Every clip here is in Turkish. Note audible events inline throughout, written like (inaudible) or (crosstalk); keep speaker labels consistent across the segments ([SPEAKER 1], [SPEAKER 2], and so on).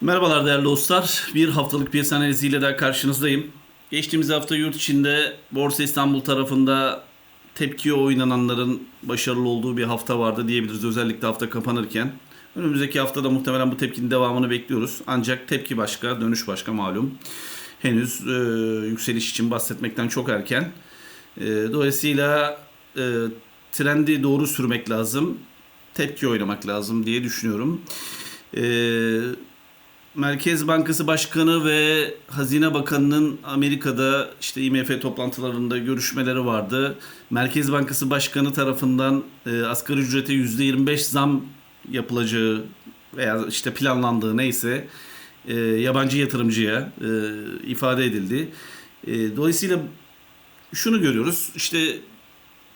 [SPEAKER 1] Merhabalar değerli dostlar. Bir haftalık piyasa analiziyle daha karşınızdayım. Geçtiğimiz hafta yurt içinde Borsa İstanbul tarafında tepkiye oynananların başarılı olduğu bir hafta vardı diyebiliriz. Özellikle hafta kapanırken. Önümüzdeki haftada muhtemelen bu tepkinin devamını bekliyoruz. Ancak tepki başka, dönüş başka malum. Henüz e, yükseliş için bahsetmekten çok erken. E, dolayısıyla e, trendi doğru sürmek lazım. Tepki oynamak lazım diye düşünüyorum. Eee Merkez Bankası Başkanı ve Hazine Bakanı'nın Amerika'da işte IMF toplantılarında görüşmeleri vardı. Merkez Bankası Başkanı tarafından e, asgari ücrete %25 zam yapılacağı veya işte planlandığı neyse e, yabancı yatırımcıya e, ifade edildi. E, dolayısıyla şunu görüyoruz. İşte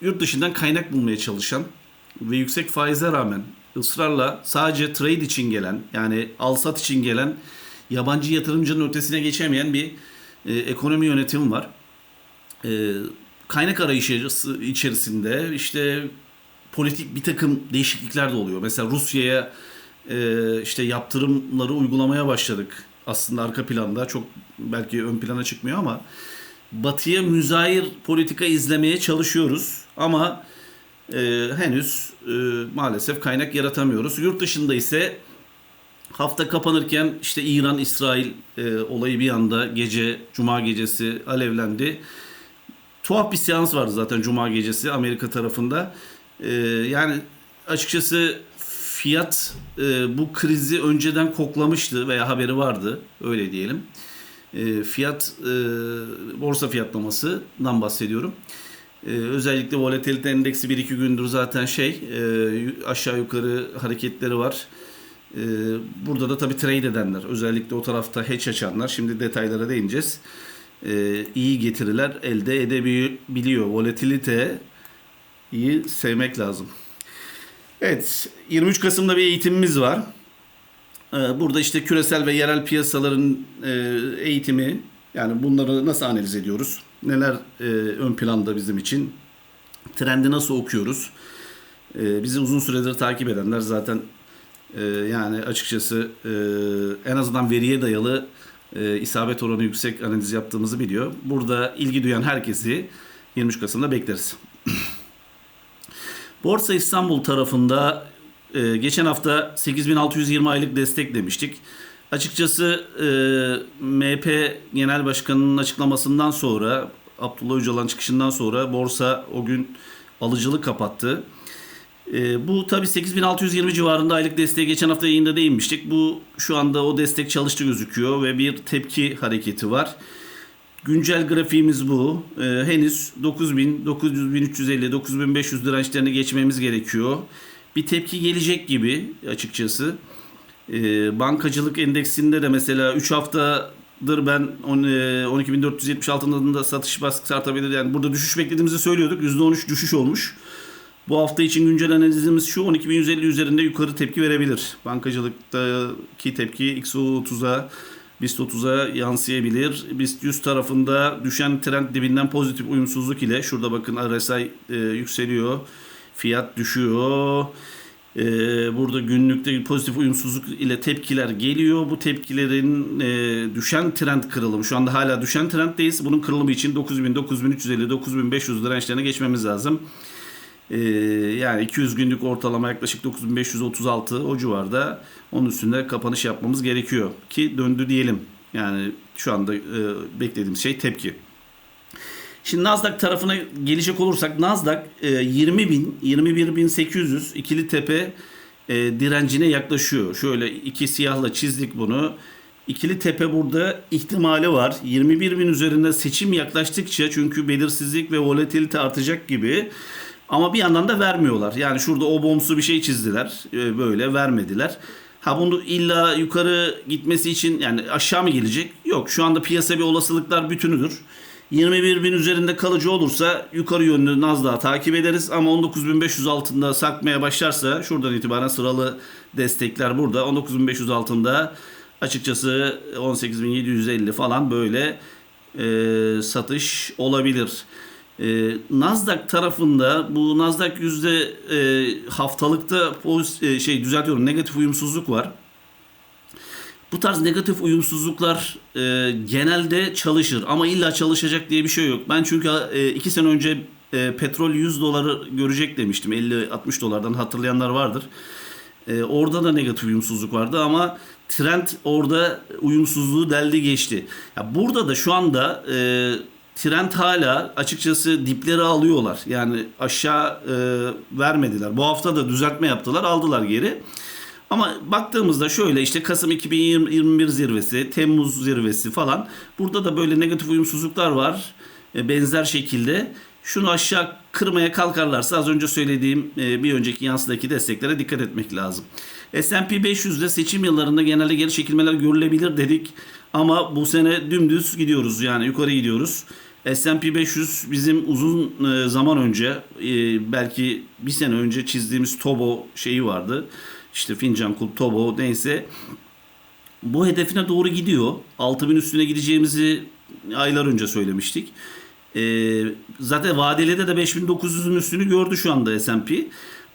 [SPEAKER 1] yurt dışından kaynak bulmaya çalışan ve yüksek faize rağmen ısrarla sadece trade için gelen yani al-sat için gelen yabancı yatırımcının ötesine geçemeyen bir e, ekonomi yönetimi var. E, kaynak arayışı içerisinde işte politik bir takım değişiklikler de oluyor. Mesela Rusya'ya e, işte yaptırımları uygulamaya başladık. Aslında arka planda çok belki ön plana çıkmıyor ama Batı'ya müzahir politika izlemeye çalışıyoruz. Ama e, henüz e, maalesef kaynak yaratamıyoruz. Yurt dışında ise hafta kapanırken işte İran İsrail e, olayı bir anda gece cuma gecesi alevlendi. Tuhaf bir seans vardı zaten cuma gecesi Amerika tarafında. E, yani açıkçası fiyat e, bu krizi önceden koklamıştı veya haberi vardı öyle diyelim. E, fiyat e, borsa fiyatlamasından bahsediyorum. Ee, özellikle volatilite endeksi 1-2 gündür zaten şey e, aşağı yukarı hareketleri var. E, burada da tabii trade edenler özellikle o tarafta hedge açanlar şimdi detaylara değineceğiz. E, iyi getiriler elde edebiliyor. Volatilite iyi sevmek lazım. Evet 23 Kasım'da bir eğitimimiz var. E, burada işte küresel ve yerel piyasaların e, eğitimi yani bunları nasıl analiz ediyoruz? Neler e, ön planda bizim için? Trendi nasıl okuyoruz? E, bizi uzun süredir takip edenler zaten e, yani açıkçası e, en azından veriye dayalı e, isabet oranı yüksek analiz yaptığımızı biliyor. Burada ilgi duyan herkesi 23 Kasım'da bekleriz. (clears throat) Borsa İstanbul tarafında e, geçen hafta 8620 aylık destek demiştik. Açıkçası e, MHP Genel Başkanı'nın açıklamasından sonra Abdullah Öcalan çıkışından sonra borsa o gün alıcılık kapattı. E, bu tabi 8620 civarında aylık desteğe geçen hafta yayında değinmiştik. Bu şu anda o destek çalıştı gözüküyor ve bir tepki hareketi var. Güncel grafiğimiz bu. E, henüz 9000, 9000, 1350, 9500 dirençlerini geçmemiz gerekiyor. Bir tepki gelecek gibi açıkçası. E, bankacılık endeksinde de mesela 3 haftadır ben 12.476'nın da satış baskısı artabilir. Yani burada düşüş beklediğimizi söylüyorduk. %13 düşüş olmuş. Bu hafta için güncel analizimiz şu 12.150 üzerinde yukarı tepki verebilir. Bankacılıktaki tepki XO30'a BIST 30'a yansıyabilir. BIST 100 tarafında düşen trend dibinden pozitif uyumsuzluk ile şurada bakın RSI e, yükseliyor. Fiyat düşüyor. Ee, burada günlükte pozitif uyumsuzluk ile tepkiler geliyor. Bu tepkilerin e, düşen trend kırılımı. Şu anda hala düşen trenddeyiz. Bunun kırılımı için 9000, 9350, 9500 dirençlerine geçmemiz lazım. Ee, yani 200 günlük ortalama yaklaşık 9536 o civarda. Onun üstünde kapanış yapmamız gerekiyor ki döndü diyelim. Yani şu anda e, beklediğimiz şey tepki. Şimdi Nasdaq tarafına gelecek olursak Nasdaq 20 e, bin, 21 bin 800 ikili tepe e, direncine yaklaşıyor. Şöyle iki siyahla çizdik bunu. İkili tepe burada ihtimali var. 21 bin üzerinde seçim yaklaştıkça çünkü belirsizlik ve volatilite artacak gibi. Ama bir yandan da vermiyorlar. Yani şurada o bomsu bir şey çizdiler. E, böyle vermediler. Ha bunu illa yukarı gitmesi için yani aşağı mı gelecek? Yok. Şu anda piyasa bir olasılıklar bütünüdür. 21 bin üzerinde kalıcı olursa yukarı yönlü Nasdaq'ı takip ederiz ama 19.500 altında sarkmaya başlarsa şuradan itibaren sıralı destekler burada. 19.500 altında açıkçası 18.750 falan böyle e, satış olabilir. E, Nasdaq tarafında bu Nasdaq yüzde e, haftalıkta poz, e, şey düzeltiyorum negatif uyumsuzluk var. Bu tarz negatif uyumsuzluklar e, genelde çalışır ama illa çalışacak diye bir şey yok. Ben çünkü e, iki sene önce e, petrol 100 doları görecek demiştim. 50-60 dolardan hatırlayanlar vardır. E, orada da negatif uyumsuzluk vardı ama trend orada uyumsuzluğu deldi geçti. Ya burada da şu anda e, trend hala açıkçası dipleri alıyorlar. Yani aşağı e, vermediler. Bu hafta da düzeltme yaptılar, aldılar geri. Ama baktığımızda şöyle işte Kasım 2021 zirvesi, Temmuz zirvesi falan. Burada da böyle negatif uyumsuzluklar var. E, benzer şekilde. Şunu aşağı kırmaya kalkarlarsa az önce söylediğim e, bir önceki yansıdaki desteklere dikkat etmek lazım. S&P 500'de seçim yıllarında genelde geri çekilmeler görülebilir dedik. Ama bu sene dümdüz gidiyoruz yani yukarı gidiyoruz. S&P 500 bizim uzun e, zaman önce belki bir sene önce çizdiğimiz Tobo şeyi vardı. İşte fincan kulp Tobo neyse bu hedefine doğru gidiyor. 6000 üstüne gideceğimizi aylar önce söylemiştik. Ee, zaten vadelede de 5900'ün üstünü gördü şu anda S&P.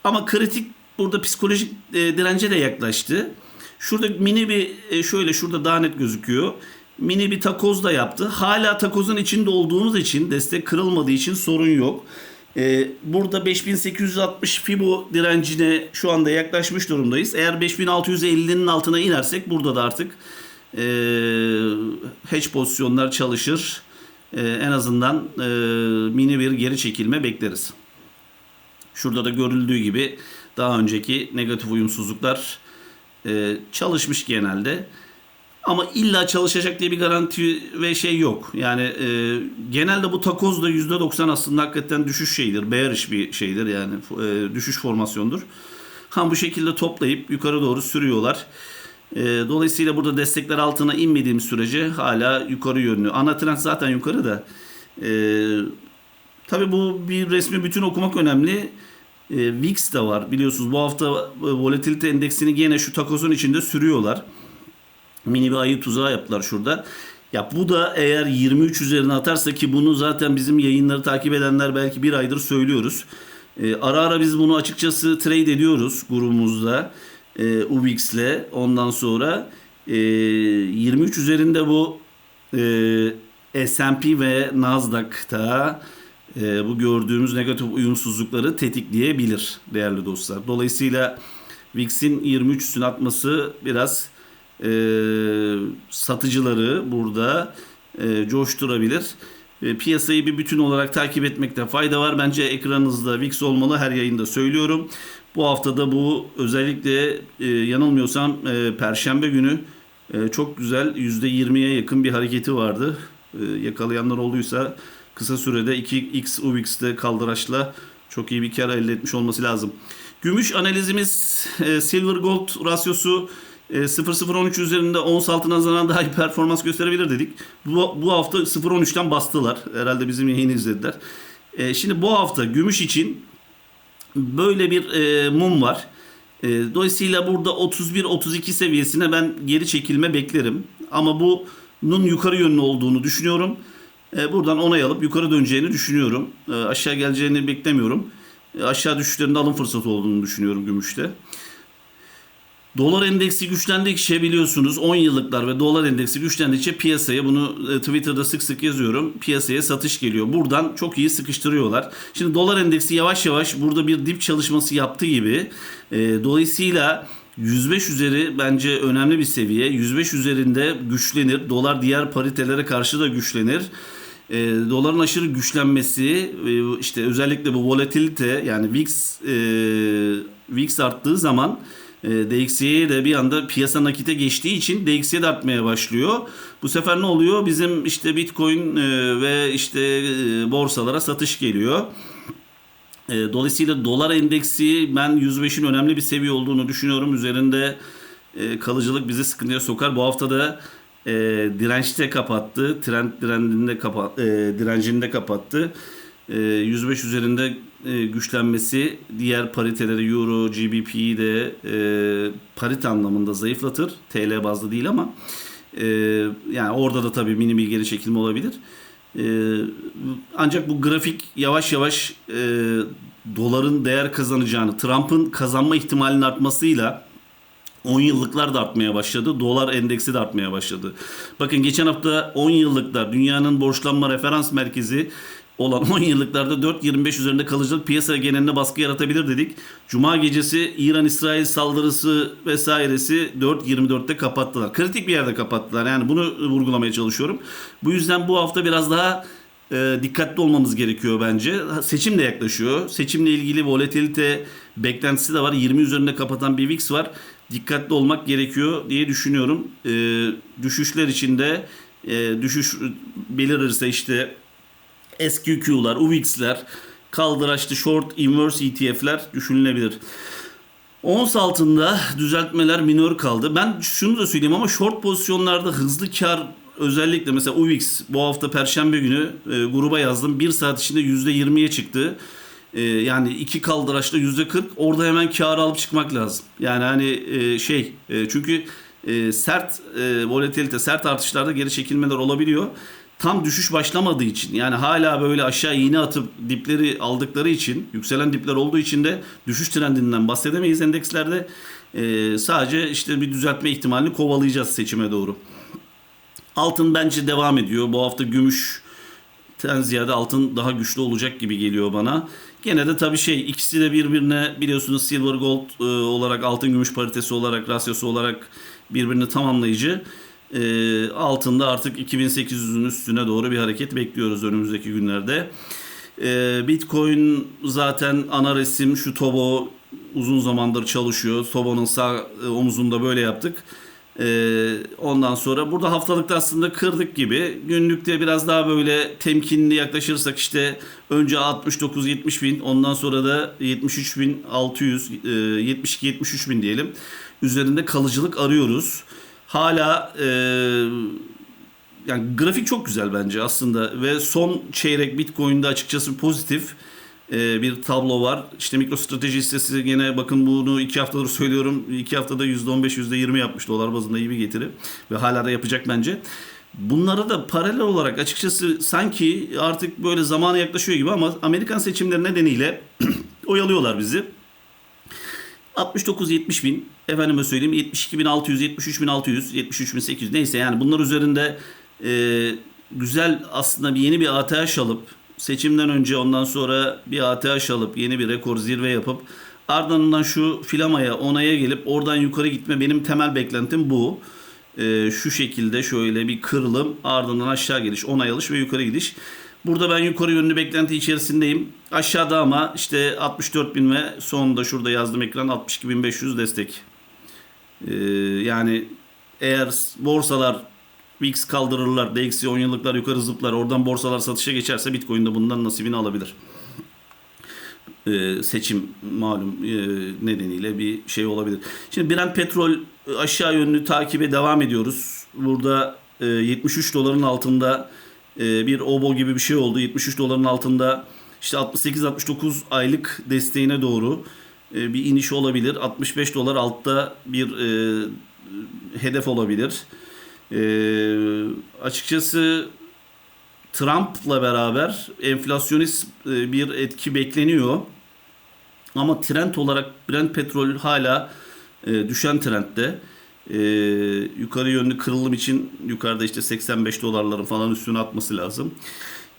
[SPEAKER 1] Ama kritik burada psikolojik e, dirence de yaklaştı. Şurada mini bir e, şöyle şurada daha net gözüküyor. Mini bir takoz da yaptı. Hala takozun içinde olduğumuz için destek kırılmadığı için sorun yok. Ee, burada 5860 Fibo direncine şu anda yaklaşmış durumdayız. Eğer 5650'nin altına inersek burada da artık e, hedge pozisyonlar çalışır. E, en azından e, mini bir geri çekilme bekleriz. Şurada da görüldüğü gibi daha önceki negatif uyumsuzluklar e, çalışmış genelde. Ama illa çalışacak diye bir garanti ve şey yok. Yani e, genelde bu takoz da %90 aslında hakikaten düşüş şeyidir. Bearish bir şeydir yani e, düşüş formasyondur. Ha bu şekilde toplayıp yukarı doğru sürüyorlar. E, dolayısıyla burada destekler altına inmediğimiz sürece hala yukarı yönlü. Ana trend zaten yukarı da. E, tabii bu bir resmi bütün okumak önemli. E, VIX de var biliyorsunuz bu hafta volatilite endeksini gene şu takozun içinde sürüyorlar mini bir ayı tuzağı yaptılar şurada. Ya bu da eğer 23 üzerine atarsa ki bunu zaten bizim yayınları takip edenler belki bir aydır söylüyoruz. Ee, ara ara biz bunu açıkçası trade ediyoruz grubumuzda e, UBX'le. Ondan sonra e, 23 üzerinde bu e, S&P ve Nasdaq'ta e, bu gördüğümüz negatif uyumsuzlukları tetikleyebilir değerli dostlar. Dolayısıyla VIX'in 23 üstüne atması biraz e, satıcıları burada e, coşturabilir. E, piyasayı bir bütün olarak takip etmekte fayda var. Bence ekranınızda VIX olmalı. Her yayında söylüyorum. Bu haftada bu özellikle e, yanılmıyorsam e, Perşembe günü e, çok güzel %20'ye yakın bir hareketi vardı. E, yakalayanlar olduysa kısa sürede 2x UVX'de kaldıraçla çok iyi bir kar elde etmiş olması lazım. Gümüş analizimiz e, silver gold rasyosu e, 0-0-13 üzerinde ons altına nazaran (laughs) daha iyi performans gösterebilir dedik. Bu, bu hafta 0-13'ten bastılar. Herhalde bizim yayını izlediler. E, şimdi bu hafta gümüş için böyle bir e, mum var. E, dolayısıyla burada 31-32 seviyesine ben geri çekilme beklerim. Ama bunun yukarı yönlü olduğunu düşünüyorum. E, buradan onay alıp yukarı döneceğini düşünüyorum. E, aşağı geleceğini beklemiyorum. E, aşağı düşüşlerinde alım fırsatı olduğunu düşünüyorum gümüşte. Dolar endeksi güçlendikçe biliyorsunuz 10 yıllıklar ve dolar endeksi güçlendikçe piyasaya bunu e, Twitter'da sık sık yazıyorum. Piyasaya satış geliyor. Buradan çok iyi sıkıştırıyorlar. Şimdi dolar endeksi yavaş yavaş burada bir dip çalışması yaptı gibi. E, dolayısıyla 105 üzeri bence önemli bir seviye. 105 üzerinde güçlenir. Dolar diğer paritelere karşı da güçlenir. E, doların aşırı güçlenmesi e, işte özellikle bu volatilite yani VIX e, VIX arttığı zaman DXY'ye de bir anda piyasa nakite geçtiği için DXY de artmaya başlıyor. Bu sefer ne oluyor? Bizim işte Bitcoin e, ve işte e, borsalara satış geliyor. E, dolayısıyla dolar endeksi ben 105'in önemli bir seviye olduğunu düşünüyorum. Üzerinde kalıcılık bizi sıkıntıya sokar. Bu hafta da dirençte kapattı. Trend trendinde kapa, e, direncinde kapattı. E, 105 üzerinde e, güçlenmesi diğer pariteleri Euro, GBP'yi de e, parite anlamında zayıflatır. TL bazlı değil ama e, yani orada da tabii mini bir geri çekilme olabilir. Ancak bu grafik yavaş yavaş doların değer kazanacağını, Trump'ın kazanma ihtimalinin artmasıyla 10 yıllıklar da artmaya başladı. Dolar endeksi de artmaya başladı. Bakın geçen hafta 10 yıllıklar dünyanın borçlanma referans merkezi olan 10 yıllıklarda 4.25 üzerinde kalıcılık piyasa geneline baskı yaratabilir dedik. Cuma gecesi İran-İsrail saldırısı vesairesi 4.24'te kapattılar. Kritik bir yerde kapattılar. Yani bunu vurgulamaya çalışıyorum. Bu yüzden bu hafta biraz daha e, dikkatli olmamız gerekiyor bence. Seçim de yaklaşıyor. Seçimle ilgili volatilite beklentisi de var. 20 üzerinde kapatan bir VIX var. Dikkatli olmak gerekiyor diye düşünüyorum. E, düşüşler içinde e, düşüş belirirse işte SQQ'lar, UVX'ler, kaldıraçlı short inverse ETF'ler düşünülebilir. Ons altında düzeltmeler minör kaldı. Ben şunu da söyleyeyim ama short pozisyonlarda hızlı kar özellikle mesela UVX bu hafta perşembe günü e, gruba yazdım. 1 saat içinde %20'ye çıktı. E, yani iki kaldıraçta %40 orada hemen kar alıp çıkmak lazım. Yani hani e, şey e, çünkü e, sert e, volatilite sert artışlarda geri çekilmeler olabiliyor tam düşüş başlamadığı için yani hala böyle aşağı iğne atıp dipleri aldıkları için yükselen dipler olduğu için de düşüş trendinden bahsedemeyiz endekslerde. Ee, sadece işte bir düzeltme ihtimalini kovalayacağız seçime doğru. Altın bence devam ediyor. Bu hafta gümüş ziyade altın daha güçlü olacak gibi geliyor bana. Gene de tabii şey ikisi de birbirine biliyorsunuz silver gold e, olarak altın gümüş paritesi olarak rasyosu olarak birbirini tamamlayıcı. E, altında artık 2800'ün üstüne doğru bir hareket bekliyoruz önümüzdeki günlerde. E, Bitcoin zaten ana resim şu Tobo uzun zamandır çalışıyor. Tobo'nun sağ e, omuzunda böyle yaptık. Ee, ondan sonra burada haftalıkta aslında kırdık gibi. Günlükte biraz daha böyle temkinli yaklaşırsak işte önce 69-70 bin ondan sonra da 73 bin 600 72-73 bin diyelim. Üzerinde kalıcılık arıyoruz hala e, yani grafik çok güzel bence aslında ve son çeyrek Bitcoin'de açıkçası pozitif e, bir tablo var. İşte MicroStrateji hissesi gene bakın bunu iki haftadır söylüyorum. iki haftada %15 %20 yapmış dolar bazında iyi bir getiri ve hala da yapacak bence. Bunlara da paralel olarak açıkçası sanki artık böyle zamana yaklaşıyor gibi ama Amerikan seçimleri nedeniyle (clears throat) oyalıyorlar bizi. 69-70 bin efendime söyleyeyim 72.600, 73.600, 73.800 neyse yani bunlar üzerinde e, güzel aslında bir yeni bir ATH alıp seçimden önce ondan sonra bir ATH alıp yeni bir rekor zirve yapıp ardından şu filamaya onaya gelip oradan yukarı gitme benim temel beklentim bu. E, şu şekilde şöyle bir kırılım ardından aşağı geliş onay alış ve yukarı gidiş. Burada ben yukarı yönlü beklenti içerisindeyim. Aşağıda ama işte 64.000 ve sonunda şurada yazdım ekran 62.500 destek. Ee, yani eğer borsalar VIX kaldırırlar, DXY 10 yıllıklar yukarı zıplar, oradan borsalar satışa geçerse Bitcoin de bundan nasibini alabilir. Ee, seçim malum e, nedeniyle bir şey olabilir. Şimdi Brent petrol aşağı yönlü takibe devam ediyoruz. Burada e, 73 doların altında e, bir obo gibi bir şey oldu. 73 doların altında işte 68-69 aylık desteğine doğru e, bir iniş olabilir. 65 dolar altta bir e, hedef olabilir. E, açıkçası Trump'la beraber enflasyonist e, bir etki bekleniyor. Ama trend olarak Brent petrol hala e, düşen trendde. E, yukarı yönlü kırılım için yukarıda işte 85 dolarların falan üstüne atması lazım.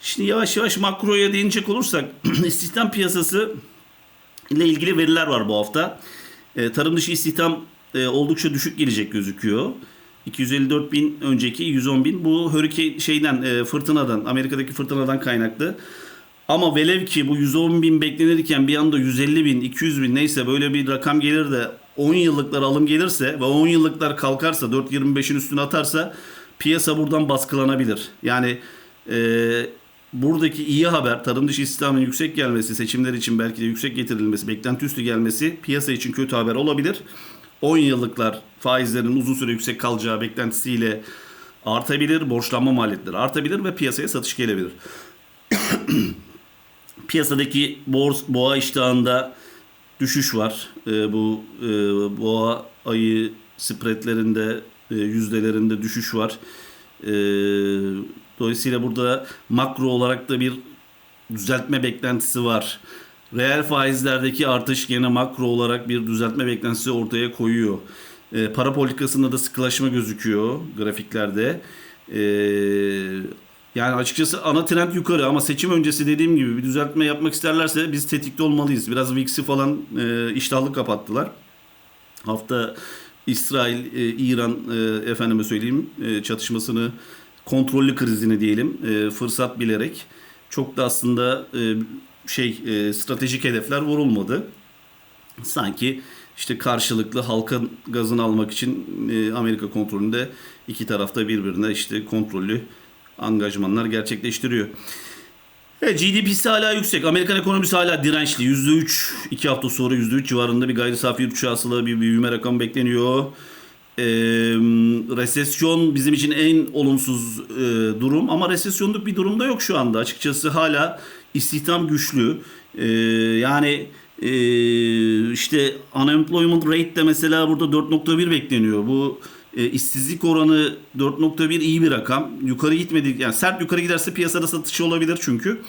[SPEAKER 1] Şimdi yavaş yavaş makroya değinecek olursak (clears throat) istihdam piyasası ile ilgili veriler var bu hafta. E, tarım dışı istihdam e, oldukça düşük gelecek gözüküyor. 254 bin önceki 110 bin. Bu hurricane şeyden e, fırtınadan Amerika'daki fırtınadan kaynaklı. Ama velev ki bu 110 bin beklenirken bir anda 150 bin 200 bin neyse böyle bir rakam gelir de 10 yıllıklar alım gelirse ve 10 yıllıklar kalkarsa 4.25'in üstüne atarsa piyasa buradan baskılanabilir. Yani e, buradaki iyi haber tarım dışı istihdamın yüksek gelmesi, seçimler için belki de yüksek getirilmesi, beklenti üstü gelmesi piyasa için kötü haber olabilir. 10 yıllıklar faizlerin uzun süre yüksek kalacağı beklentisiyle artabilir, borçlanma maliyetleri artabilir ve piyasaya satış gelebilir. (coughs) Piyasadaki bors, boğa iştahında düşüş var. E, bu e, boğa ayı spreadlerinde, e, yüzdelerinde düşüş var. E, Dolayısıyla burada makro olarak da bir düzeltme beklentisi var. Reel faizlerdeki artış gene makro olarak bir düzeltme beklentisi ortaya koyuyor. E, para politikasında da sıkılaşma gözüküyor grafiklerde. E, yani açıkçası ana trend yukarı ama seçim öncesi dediğim gibi bir düzeltme yapmak isterlerse biz tetikte olmalıyız. Biraz VIX'i falan e, iştahlı kapattılar. Hafta İsrail, e, İran e, efendime söyleyeyim e, çatışmasını kontrollü krizini diyelim e, fırsat bilerek çok da aslında e, şey e, stratejik hedefler vurulmadı. Sanki işte karşılıklı halkın gazını almak için e, Amerika kontrolünde iki tarafta birbirine işte kontrollü angajmanlar gerçekleştiriyor. Evet, GDP'si hala yüksek. Amerikan ekonomisi hala dirençli. %3, 2 hafta sonra %3 civarında bir gayri safi yurt hasıla bir büyüme rakamı bekleniyor. Ee, resesyon bizim için en olumsuz e, durum ama resesyonluk bir durumda yok şu anda. Açıkçası hala istihdam güçlü. Ee, yani e, işte unemployment rate de mesela burada 4.1 bekleniyor. Bu e, işsizlik oranı 4.1 iyi bir rakam. Yukarı gitmedi. Yani sert yukarı giderse piyasada satışı olabilir çünkü.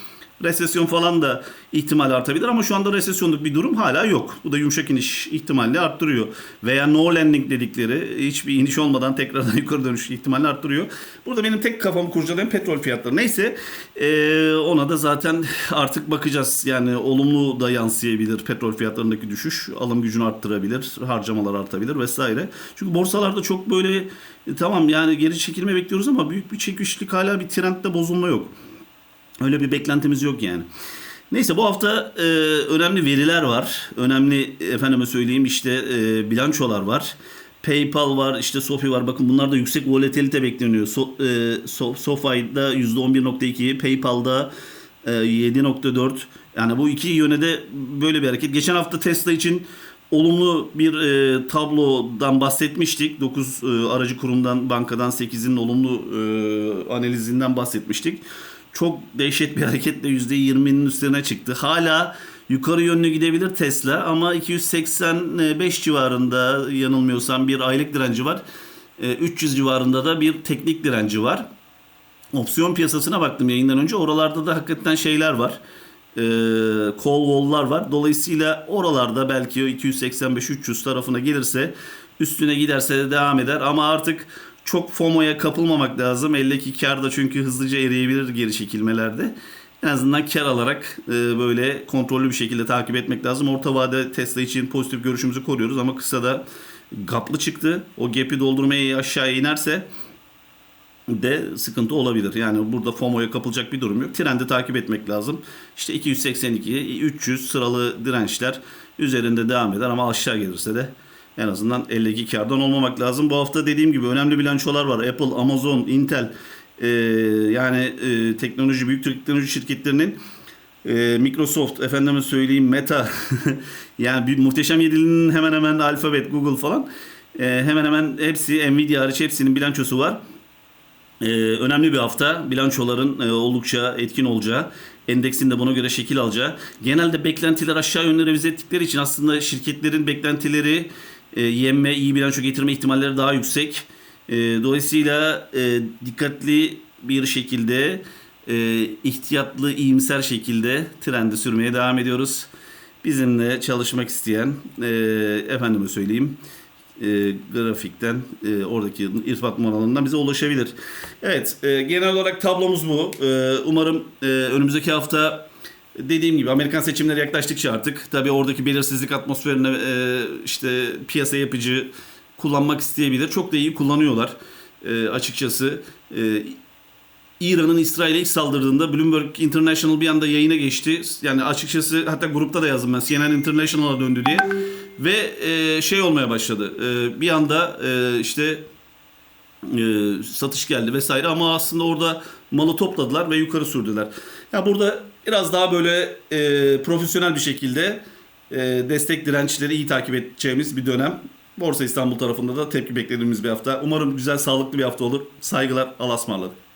[SPEAKER 1] Resesyon falan da ihtimal artabilir ama şu anda resesyonluk bir durum hala yok. Bu da yumuşak iniş ihtimalini arttırıyor. Veya no landing dedikleri hiçbir iniş olmadan tekrardan (laughs) yukarı dönüş ihtimalini arttırıyor. Burada benim tek kafamı kurcalayan petrol fiyatları. Neyse ona da zaten artık bakacağız. Yani olumlu da yansıyabilir petrol fiyatlarındaki düşüş. Alım gücünü arttırabilir, harcamalar artabilir vesaire. Çünkü borsalarda çok böyle tamam yani geri çekilme bekliyoruz ama büyük bir çekişlik hala bir trendde bozulma yok. Öyle bir beklentimiz yok yani. Neyse bu hafta e, önemli veriler var. Önemli efendime söyleyeyim işte e, bilançolar var. PayPal var, işte Sofi var. Bakın bunlarda yüksek volatilite bekleniyor. So, e, so, SoFi'da %11.2, PayPal'da e, 7.4. Yani bu iki yöne de böyle bir hareket. Geçen hafta Tesla için olumlu bir e, tablodan bahsetmiştik. 9 e, aracı kurumdan, bankadan 8'in olumlu e, analizinden bahsetmiştik çok dehşet bir hareketle %20'nin üstüne çıktı. Hala yukarı yönlü gidebilir Tesla ama 285 civarında yanılmıyorsam bir aylık direnci var. 300 civarında da bir teknik direnci var. Opsiyon piyasasına baktım yayından önce. Oralarda da hakikaten şeyler var. E, call wall'lar var. Dolayısıyla oralarda belki o 285-300 tarafına gelirse üstüne giderse de devam eder. Ama artık çok FOMO'ya kapılmamak lazım. Eldeki kar da çünkü hızlıca eriyebilir geri çekilmelerde. En azından kar alarak e, böyle kontrollü bir şekilde takip etmek lazım. Orta vade Tesla için pozitif görüşümüzü koruyoruz ama kısa da gaplı çıktı. O gap'i doldurmaya aşağıya inerse de sıkıntı olabilir. Yani burada FOMO'ya kapılacak bir durum yok. Trendi takip etmek lazım. İşte 282, 300 sıralı dirençler üzerinde devam eder ama aşağı gelirse de en azından 52 kardan olmamak lazım. Bu hafta dediğim gibi önemli bilançolar var. Apple, Amazon, Intel e, yani e, teknoloji büyük teknoloji şirketlerinin e, Microsoft efendime söyleyeyim Meta (laughs) yani bir muhteşem yedilinin hemen hemen Alphabet, Google falan e, hemen hemen hepsi Nvidia hariç hepsinin bilançosu var. Ee, önemli bir hafta. Bilançoların e, oldukça etkin olacağı, endeksin de buna göre şekil alacağı. Genelde beklentiler aşağı yönlü revize ettikleri için aslında şirketlerin beklentileri e, yenme, iyi bilanço getirme ihtimalleri daha yüksek. E, dolayısıyla e, dikkatli bir şekilde, e, ihtiyatlı, iyimser şekilde trendi sürmeye devam ediyoruz. Bizimle çalışmak isteyen, e, efendime söyleyeyim, e, grafikten e, oradaki irtibat numaralarından bize ulaşabilir. Evet e, genel olarak tablomuz bu. E, umarım e, önümüzdeki hafta dediğim gibi Amerikan seçimleri yaklaştıkça artık tabii oradaki belirsizlik atmosferine e, işte piyasa yapıcı kullanmak isteyebilir. Çok da iyi kullanıyorlar e, açıkçası. E, İran'ın İsrail'e ilk saldırdığında Bloomberg International bir anda yayına geçti. Yani açıkçası hatta grupta da yazdım ben CNN International'a döndü diye. Ve e, şey olmaya başladı. E, bir anda e, işte e, satış geldi vesaire ama aslında orada malı topladılar ve yukarı sürdüler. Ya burada biraz daha böyle e, profesyonel bir şekilde e, destek dirençleri iyi takip edeceğimiz bir dönem. Borsa İstanbul tarafında da tepki beklediğimiz bir hafta. Umarım güzel, sağlıklı bir hafta olur. Saygılar, Allah'a ısmarladık.